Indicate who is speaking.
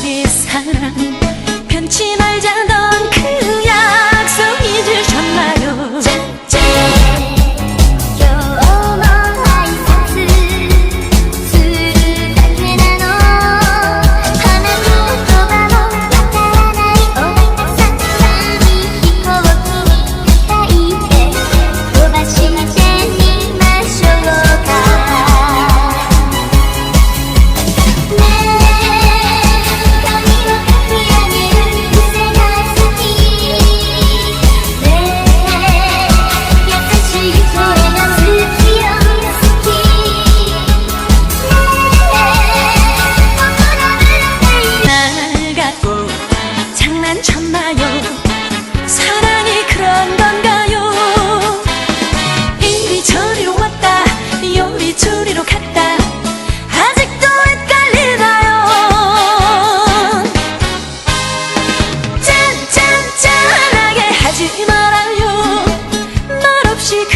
Speaker 1: 우리 사랑 편치 말자